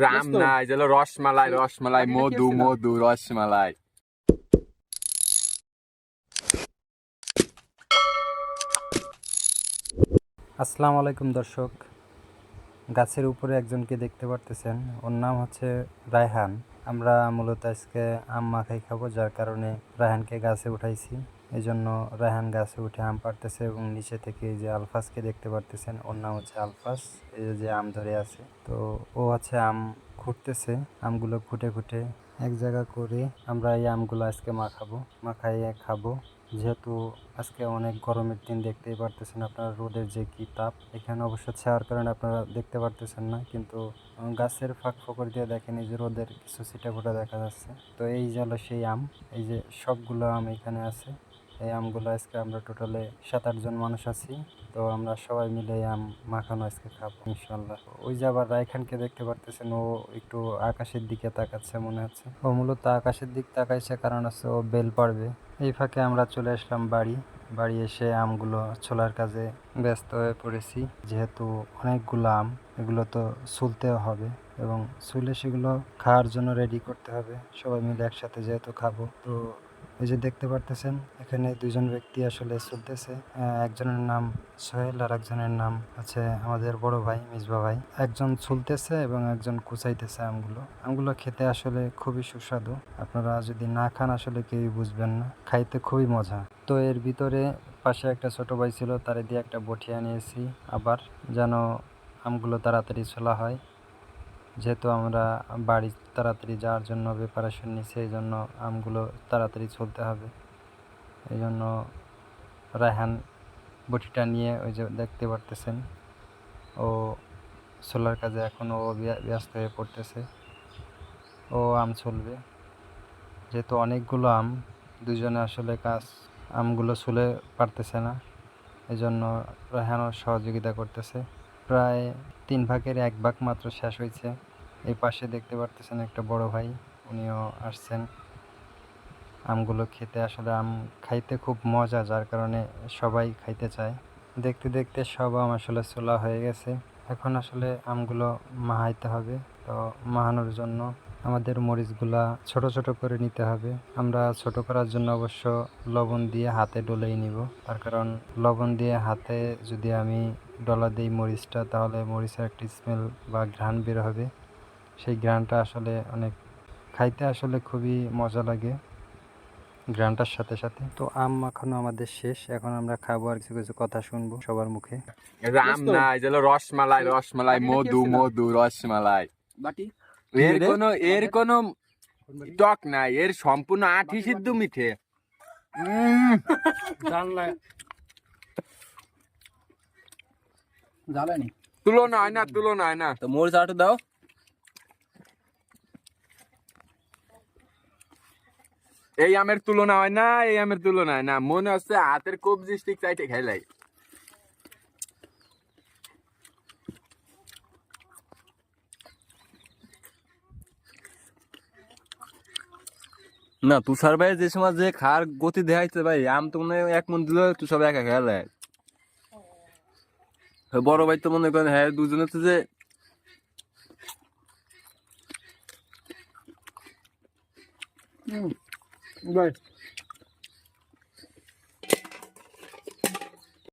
রাম না এই যে হলো রসমালাই রসমালাই মধু মধু রসমালাই। আসসালামু আলাইকুম দর্শক। গাছের উপরে একজনকে দেখতে পারতেছেন। ওর নাম হচ্ছে রায়হান। আমরা মূলত আজকে আম মাখাই খাব যার কারণে রায়হানকে গাছে উঠাইছি। এই জন্য রায়হান গাছে উঠে আম পারতেছে এবং নিচে থেকে যে আলফাসকে দেখতে পারতেছেন, ওর নাম হচ্ছে আলফাস, এই যে আম ধরে আছে। তো ও হচ্ছে আম খুঁটতেছে আমগুলো খুঁটে খুঁটে এক জায়গা করে আমরা এই আমগুলো আজকে মাখাবো, মাখাইয়ে খাব। যেহেতু আজকে অনেক গরমের দিন, দেখতেই পারতেছেন আপনারা রোদের যে কি তাপ। এখানে অবশ্য ছায়ার কারণে আপনারা দেখতে পারতেছেন না, কিন্তু গাছের ফাঁক ফকর দিয়ে দেখেন এই যে রোদের কিছু ছিটা ফোটা দেখা যাচ্ছে। তো এই যে হলো সেই আম, এই যে সবগুলো আম এখানে আছে। এই আমগুলো আজকে আমরা টোটালে সাত আটজন মানুষ আছি। তো আমরা সবাই মিলে এই আম মাখানো আজকে খাব ইনশাল্লাহ ওই যে আবার রায়খানকে দেখতে পারতেছেন, ও একটু আকাশের দিকে তাকাচ্ছে মনে হচ্ছে। ও মূলত আকাশের দিক তাকাইছে কারণ হচ্ছে ও বেল পারবে এই ফাঁকে আমরা চলে আসলাম বাড়ি। বাড়ি এসে আমগুলো ছোলার কাজে ব্যস্ত হয়ে পড়েছি। যেহেতু অনেকগুলো আম, এগুলো তো সুলতেও হবে এবং সুলে সেগুলো খাওয়ার জন্য রেডি করতে হবে। সবাই মিলে একসাথে যেহেতু খাব, তো এই যে দেখতে পারতেছেন, এখানে দুজন ব্যক্তি আসলে চলতেছে। একজনের নাম সোহেল আর একজনের নাম আছে আমাদের বড় ভাই মিসবা ভাই। একজন ছুলতেছে এবং একজন কুচাইতেছে আমগুলো। আমগুলো খেতে আসলে খুবই সুস্বাদু। আপনারা যদি না খান আসলে কেউই বুঝবেন না। খাইতে খুবই মজা। তো এর ভিতরে পাশে একটা ছোট ভাই ছিল, তারে দিয়ে একটা বঠিয়া নিয়েছি আবার যেন আমগুলো তাড়াতাড়ি ছোলা হয়। যেহেতু আমরা বাড়ি তাড়াতাড়ি যাওয়ার জন্য প্রিপারেশন নিচ্ছি এই জন্য আমগুলো তাড়াতাড়ি চলতে হবে। এই জন্য রায়হান বটিটা নিয়ে ওই যে দেখতে পারতেছেন। ও সোলার কাজে এখন ও ব্যস্ত হয়ে পড়তেছে। ও আম চলবে যেহেতু অনেকগুলো আম, দুজনে আসলে কাজ আমগুলো চুলে পারতেছে না। এই জন্য রায়হানও সহযোগিতা করতেছে। প্রায় তিন ভাগের এক ভাগ মাত্র শেষ হয়েছে। এই পাশে দেখতে পারতেছেন একটা বড় ভাই, উনিও আসছেন। আমগুলো খেতে আসলে আম খাইতে খুব মজা, যার কারণে সবাই খাইতে চায়। দেখতে দেখতে সব আম আসলে চোলা হয়ে গেছে। এখন আসলে আমগুলো মাহাইতে হবে। তো মাহানোর জন্য আমাদের মরিচগুলা ছোট ছোট করে নিতে হবে। আমরা ছোট করার জন্য অবশ্য লবণ দিয়ে হাতে ডলেই নিব। তার কারণ লবণ দিয়ে হাতে যদি আমি ডলা দিই মরিচটা তাহলে মরিচের একটা স্মেল বা ঘ্রাণ বের হবে। সেই ঘ্রাণটা আসলে অনেক খাইতে আসলে খুবই মজা লাগে ঘ্রাণটার সাথে সাথে। তো আম মাখানো আমাদের শেষ এখন আমরা খাব আর কিছু কিছু কথা শুনব সবার মুখে। রাম না এই যে রসমালাই রসমালাই মধু মধু রসমালাই। এর কোনো এর কোনো টক নাই এর সম্পূর্ণ আঠি সিদ্ধ মিঠে। জ্বালানি। তুলনা হয় না তুলনা হয় না। তো মরিচ আটু দাও। এই আমের তুলনা হয় না এই আমের তুলনা হয় না। মনে হচ্ছে হাতের কবজি স্টিক চাইতে খাইলাই না তুষার ভাই যে সময় যে খার গতি দেখাইছে ভাই আম তো মনে হয় এক মন দিল তুষার সব একা খেলে বড় ভাই তো মনে করেন হ্যাঁ দুজনে তো যে